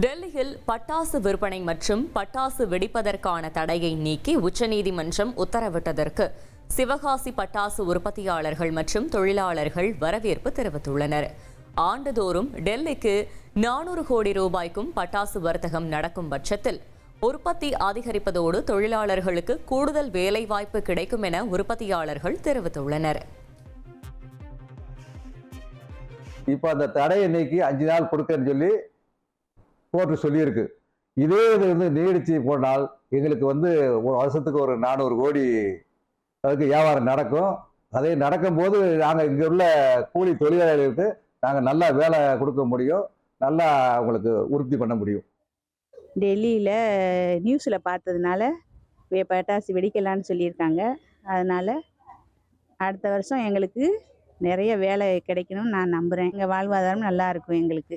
டெல்லியில் பட்டாசு விற்பனை மற்றும் பட்டாசு வெடிப்பதற்கான தடையை நீக்கி உச்சநீதிமன்றம் உத்தரவிட்டதற்கு சிவகாசி பட்டாசு உற்பத்தியாளர்கள் மற்றும் தொழிலாளர்கள் வரவேற்பு தெரிவித்துள்ளனர். ஆண்டுதோறும் டெல்லிக்கு நானூறு கோடி ரூபாய்க்கும் பட்டாசு வர்த்தகம் நடக்கும் பட்சத்தில் உற்பத்தி அதிகரிப்பதோடு தொழிலாளர்களுக்கு கூடுதல் வேலைவாய்ப்பு கிடைக்கும் என உற்பத்தியாளர்கள் தெரிவித்துள்ளனர். இப்போ அந்த தடையை நீக்கி அஞ்சு நாள் கொடுக்கன்னு சொல்லி கோர்ட்டு சொல்லியிருக்கு. இதே இது வந்து நீடிச்சு போனால் எங்களுக்கு வந்து ஒரு வருஷத்துக்கு ஒரு நானூறு கோடி அதுக்கு வியாபாரம் நடக்கும். அதே நடக்கும்போது நாங்கள் இங்கே உள்ள கூலி தொழிலாளர்களுக்கு நாங்கள் நல்லா வேலை கொடுக்க முடியும். நல்லா அவங்களுக்கு உற்பத்தி பண்ண முடியும். டெல்லியில் நியூஸில் பார்த்ததுனால பட்டாசு வெடிக்கலான்னு சொல்லியிருக்காங்க. அதனால் அடுத்த வருஷம் எங்களுக்கு நிறைய வேலை கிடைக்கணும்னு நான் நம்புகிறேன் எங்கள் வாழ்வாதாரம் நல்லா இருக்கும் எங்களுக்கு.